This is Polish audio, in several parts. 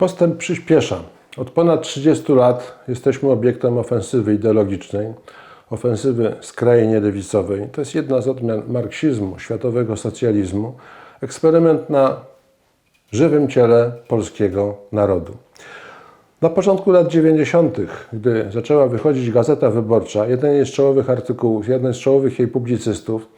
Postęp przyspiesza. Od ponad 30 lat jesteśmy obiektem ofensywy ideologicznej, ofensywy skrajnie lewicowej. To jest jedna z odmian marksizmu, światowego socjalizmu, eksperyment na żywym ciele polskiego narodu. Na początku lat 90., gdy zaczęła wychodzić Gazeta Wyborcza, jeden z czołowych artykułów, jeden z czołowych jej publicystów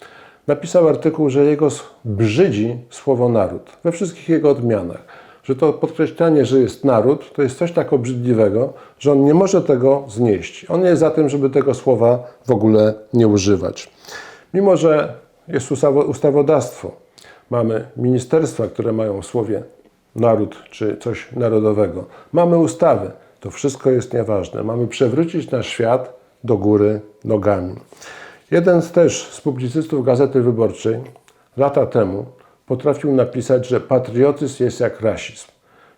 napisał artykuł, że jego brzydzi słowo naród we wszystkich jego odmianach. Że to podkreślanie, że jest naród, to jest coś tak obrzydliwego, że on nie może tego znieść. On jest za tym, żeby tego słowa w ogóle nie używać. Mimo, że jest ustawo- ustawodawstwo, mamy ministerstwa, które mają w słowie naród czy coś narodowego. Mamy ustawy. To wszystko jest nieważne. Mamy przewrócić nasz świat do góry nogami. Jeden z też z publicystów Gazety Wyborczej lata temu potrafił napisać, że patriotyzm jest jak rasizm.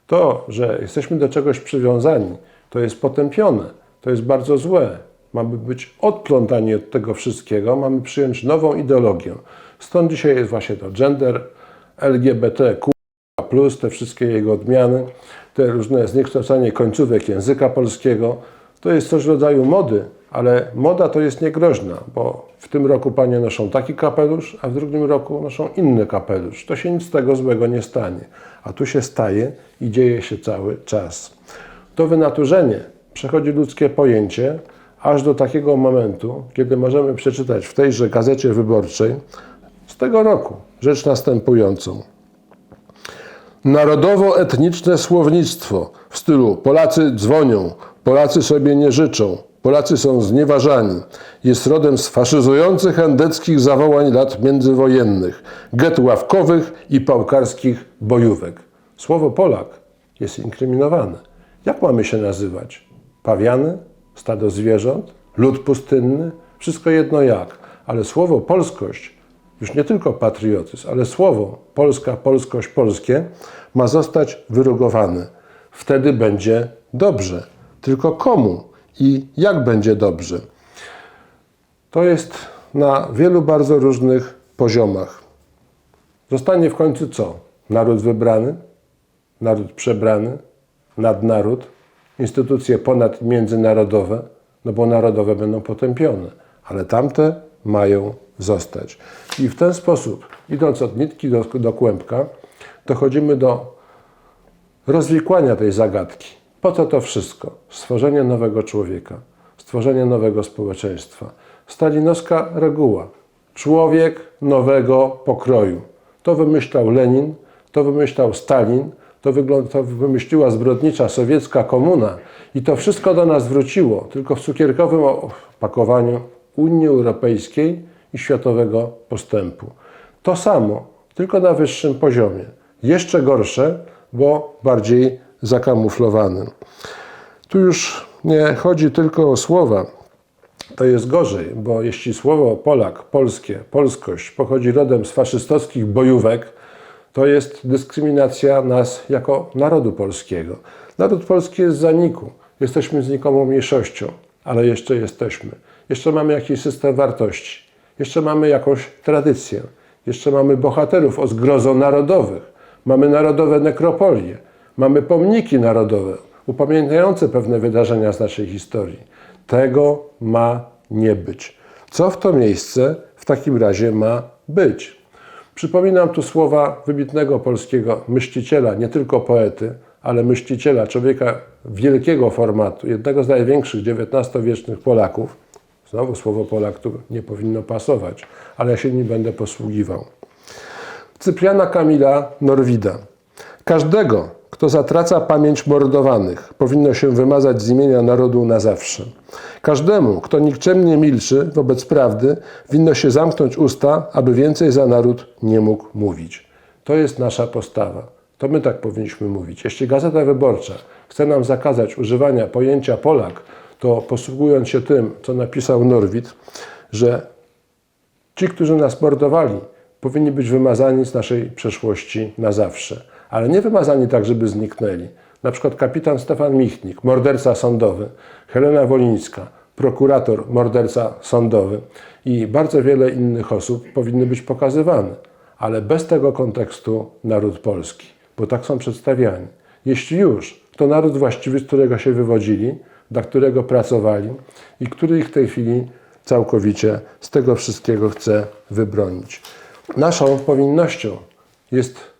To, że jesteśmy do czegoś przywiązani, to jest potępione, to jest bardzo złe. Mamy być odplątani od tego wszystkiego, mamy przyjąć nową ideologię. Stąd dzisiaj jest właśnie to gender, LGBTQ, te wszystkie jego odmiany, te różne zniekształcanie końcówek języka polskiego, to jest coś w rodzaju mody, ale moda to jest niegroźna, bo w tym roku panie noszą taki kapelusz, a w drugim roku noszą inny kapelusz. To się nic z tego złego nie stanie, a tu się staje i dzieje się cały czas. To wynaturzenie przechodzi ludzkie pojęcie, aż do takiego momentu, kiedy możemy przeczytać w tejże gazecie wyborczej z tego roku rzecz następującą. Narodowo-etniczne słownictwo w stylu Polacy dzwonią, Polacy sobie nie życzą, Polacy są znieważani, jest rodem z faszyzujących endeckich zawołań lat międzywojennych, get ławkowych i pałkarskich bojówek. Słowo Polak jest inkryminowane. Jak mamy się nazywać? Pawiany? Stado zwierząt? Lud pustynny? Wszystko jedno jak. Ale słowo polskość już nie tylko patriotyzm, ale słowo Polska, polskość, polskie ma zostać wyrugowane. Wtedy będzie dobrze. Tylko komu i jak będzie dobrze? To jest na wielu bardzo różnych poziomach. Zostanie w końcu co? Naród wybrany? Naród przebrany? Nadnaród? Instytucje ponad międzynarodowe? No bo narodowe będą potępione, ale tamte mają zostać. I w ten sposób, idąc od nitki do, do kłębka, dochodzimy do rozwikłania tej zagadki. Po co to wszystko? Stworzenie nowego człowieka, stworzenie nowego społeczeństwa. Stalinowska reguła. Człowiek nowego pokroju. To wymyślał Lenin, to wymyślał Stalin, to, to wymyśliła zbrodnicza sowiecka komuna i to wszystko do nas wróciło, tylko w cukierkowym opakowaniu Unii Europejskiej i światowego postępu. To samo, tylko na wyższym poziomie. Jeszcze gorsze, bo bardziej zakamuflowanym. Tu już nie chodzi tylko o słowa. To jest gorzej, bo jeśli słowo Polak, polskie, polskość pochodzi rodem z faszystowskich bojówek, to jest dyskryminacja nas jako narodu polskiego. Naród polski jest zaniku. Jesteśmy znikomą mniejszością, ale jeszcze jesteśmy. Jeszcze mamy jakiś system wartości. Jeszcze mamy jakąś tradycję. Jeszcze mamy bohaterów o zgrozo narodowych. Mamy narodowe nekropolie. Mamy pomniki narodowe, upamiętniające pewne wydarzenia z naszej historii. Tego ma nie być. Co w to miejsce w takim razie ma być? Przypominam tu słowa wybitnego polskiego myśliciela, nie tylko poety, ale myśliciela, człowieka wielkiego formatu, jednego z największych XIX-wiecznych Polaków. Znowu słowo Polak tu nie powinno pasować, ale ja się nim będę posługiwał. Cypriana Kamila Norwida. Każdego, kto zatraca pamięć mordowanych, powinno się wymazać z imienia narodu na zawsze. Każdemu, kto nikczemnie milczy wobec prawdy, winno się zamknąć usta, aby więcej za naród nie mógł mówić. To jest nasza postawa. To my tak powinniśmy mówić. Jeśli Gazeta Wyborcza chce nam zakazać używania pojęcia Polak, to posługując się tym, co napisał Norwid, że Ci, którzy nas mordowali, powinni być wymazani z naszej przeszłości na zawsze. Ale nie wymazani tak, żeby zniknęli. Na przykład kapitan Stefan Michnik, morderca sądowy, Helena Wolińska, prokurator, morderca sądowy i bardzo wiele innych osób powinny być pokazywane. Ale bez tego kontekstu naród polski, bo tak są przedstawiani. Jeśli już, to naród właściwy, z którego się wywodzili, dla którego pracowali i który ich w tej chwili całkowicie z tego wszystkiego chce wybronić. Naszą powinnością jest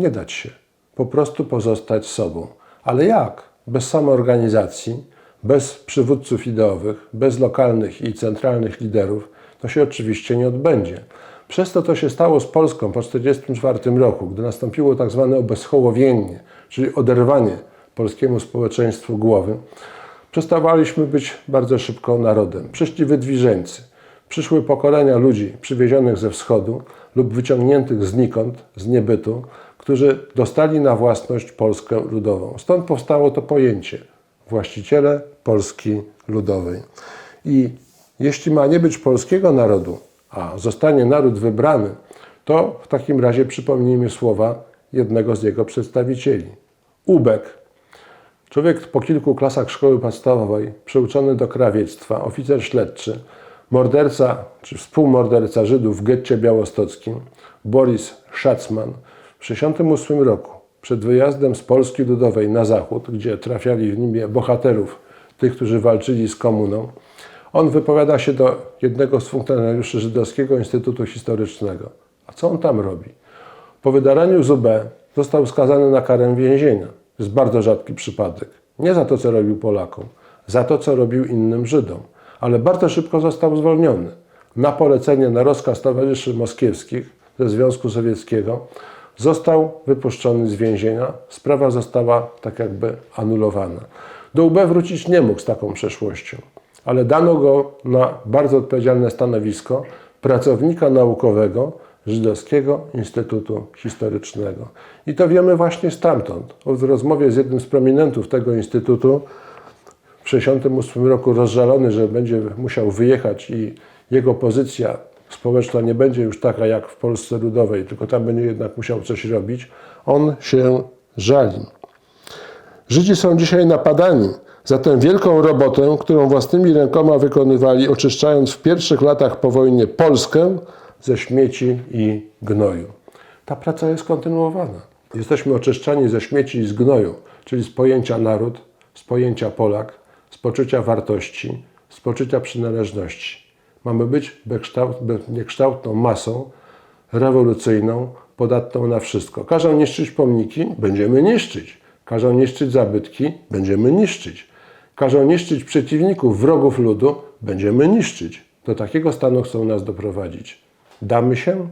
nie dać się, po prostu pozostać sobą. Ale jak? Bez samoorganizacji, bez przywódców ideowych, bez lokalnych i centralnych liderów, to się oczywiście nie odbędzie. Przez to to się stało z Polską po 1944 roku, gdy nastąpiło tak zwane obezhołowienie, czyli oderwanie polskiemu społeczeństwu głowy. Przestawaliśmy być bardzo szybko narodem. Przyszli wydwiżeńcy, przyszły pokolenia ludzi przywiezionych ze wschodu lub wyciągniętych znikąd, z niebytu, którzy dostali na własność Polskę ludową. Stąd powstało to pojęcie właściciele Polski Ludowej. I jeśli ma nie być polskiego narodu, a zostanie naród wybrany, to w takim razie przypomnijmy słowa jednego z jego przedstawicieli. Ubek, człowiek po kilku klasach szkoły podstawowej, przyuczony do krawiectwa, oficer śledczy, morderca czy współmorderca Żydów w getcie białostockim, Boris Szatzman, w 1968 roku, przed wyjazdem z Polski Ludowej na zachód, gdzie trafiali w nim bohaterów, tych, którzy walczyli z komuną, on wypowiada się do jednego z funkcjonariuszy Żydowskiego Instytutu Historycznego. A co on tam robi? Po wydaraniu z został skazany na karę więzienia. Jest bardzo rzadki przypadek. Nie za to, co robił Polakom, za to, co robił innym Żydom. Ale bardzo szybko został zwolniony. Na polecenie, na rozkaz towarzyszy moskiewskich ze Związku Sowieckiego został wypuszczony z więzienia. Sprawa została tak jakby anulowana. Do UB wrócić nie mógł z taką przeszłością ale dano go na bardzo odpowiedzialne stanowisko pracownika naukowego Żydowskiego Instytutu Historycznego. I to wiemy właśnie stamtąd. W rozmowie z jednym z prominentów tego instytutu w 1968 roku rozżalony, że będzie musiał wyjechać i jego pozycja społeczna nie będzie już taka jak w Polsce Ludowej, tylko tam będzie jednak musiał coś robić, on się żali. Żydzi są dzisiaj napadani za tę wielką robotę, którą własnymi rękoma wykonywali, oczyszczając w pierwszych latach po wojnie Polskę ze śmieci i gnoju. Ta praca jest kontynuowana. Jesteśmy oczyszczani ze śmieci i z gnoju, czyli z pojęcia naród, z pojęcia Polak, z poczucia wartości, z poczucia przynależności. Mamy być niekształtną masą, rewolucyjną, podatną na wszystko. Każą niszczyć pomniki, będziemy niszczyć. Każą niszczyć zabytki, będziemy niszczyć. Każą niszczyć przeciwników, wrogów ludu, będziemy niszczyć. Do takiego stanu chcą nas doprowadzić. Damy się?